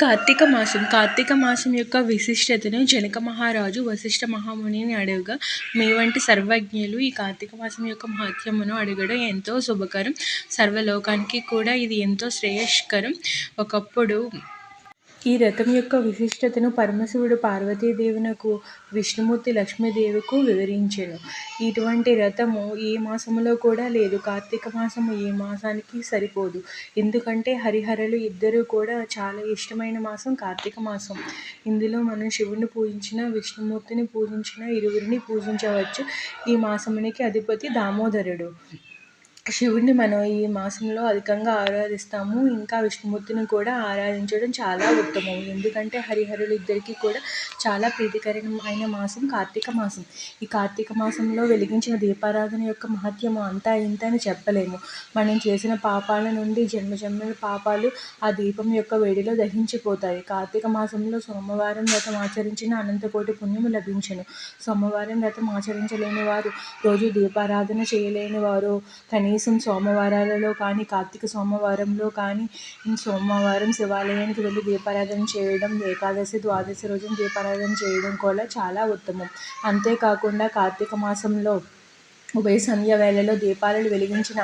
కార్తీక మాసం. కార్తీక మాసం యొక్క విశిష్టతను జనక మహారాజు వశిష్ఠ మహామునిని అడగగా మీ వంటి సర్వజ్ఞులు ఈ కార్తీక మాసం యొక్క మహత్యమును అడగడం ఎంతో శుభకరం. సర్వలోకానికి కూడా ఇది ఎంతో శ్రేయస్కరం. ఒకప్పుడు ఈ రథం యొక్క విశిష్టతను పరమశివుడు పార్వతీదేవునకు విష్ణుమూర్తి లక్ష్మీదేవికు వివరించెను. ఇటువంటి రథము ఏ మాసములో కూడా లేదు. కార్తీక మాసము ఏ మాసానికి సరిపోదు. ఎందుకంటే హరిహరులు ఇద్దరు కూడా చాలా ఇష్టమైన మాసం కార్తీక మాసం. ఇందులో మనం శివుని పూజించిన విష్ణుమూర్తిని పూజించిన ఇరువురిని పూజించవచ్చు. ఈ మాసమునికి అధిపతి దామోదరుడు. శివుడిని మనం ఈ మాసంలో అధికంగా ఆరాధిస్తాము. ఇంకా విష్ణుమూర్తిని కూడా ఆరాధించడం చాలా ఉత్తమం. ఎందుకంటే హరిహరులు ఇద్దరికీ కూడా చాలా ప్రీతికరమైన మాసం కార్తీక మాసం. ఈ కార్తీక మాసంలో వెలిగించిన దీపారాధన యొక్క మహత్యం అంతా ఇంత అని చెప్పలేము. మనం చేసిన పాపాల నుండి జన్మజన్మల పాపాలు ఆ దీపం యొక్క వేడిలో దహించిపోతాయి. కార్తీక మాసంలో సోమవారం వ్రతం ఆచరించిన అనంతకోటి పుణ్యము లభించను. సోమవారం వ్రతం ఆచరించలేని వారు రోజు దీపారాధన చేయలేని వారు కనీసం కనీసం సోమవారాలలో కానీ కార్తీక సోమవారంలో కానీ సోమవారం శివాలయానికి వెళ్ళి దీపారాధన చేయడం ఏకాదశి ద్వాదశి రోజున దీపారాధన చేయడం కూడా చాలా ఉత్తమం. అంతేకాకుండా కార్తీక మాసంలో ఉభయ సంధ్య వేళలో దీపాలను వెలిగించిన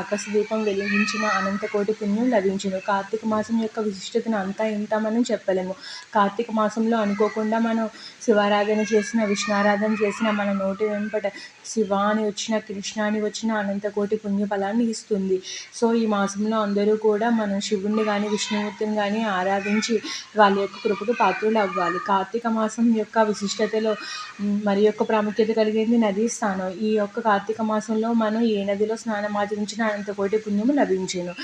ఆకాశదీపం వెలిగించిన అనంతకోటి పుణ్యం లభించును. కార్తీక మాసం యొక్క విశిష్టతను అంతా ఇంత మనం చెప్పలేము. కార్తీక మాసంలో అనుకోకుండా మనం శివారాధన చేసిన విష్ణారాధన చేసిన మన నోటి వెంపట శివ అని వచ్చిన కృష్ణ అని వచ్చిన అనంతకోటి పుణ్య ఫలాన్ని ఇస్తుంది. సో ఈ మాసంలో అందరూ కూడా మనం శివుణ్ణి కానీ విష్ణుమూర్తిని కానీ ఆరాధించి వాళ్ళ యొక్క కృపకు పాత్రలు అవ్వాలి. కార్తీక మాసం యొక్క విశిష్టతలో మరి యొక్క ప్రాముఖ్యత కలిగింది నదీ స్థానం ఈ యొక్క కార్తీక మాసంలో మనం ఏ నదిలో స్నానం ఆచరించిన అనంత కోటి పుణ్యము లభించాను.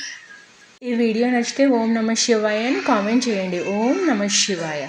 ఈ వీడియో నచ్చితే ఓం నమ శివాయ అని కామెంట్ చేయండి. ఓం నమ శివాయ.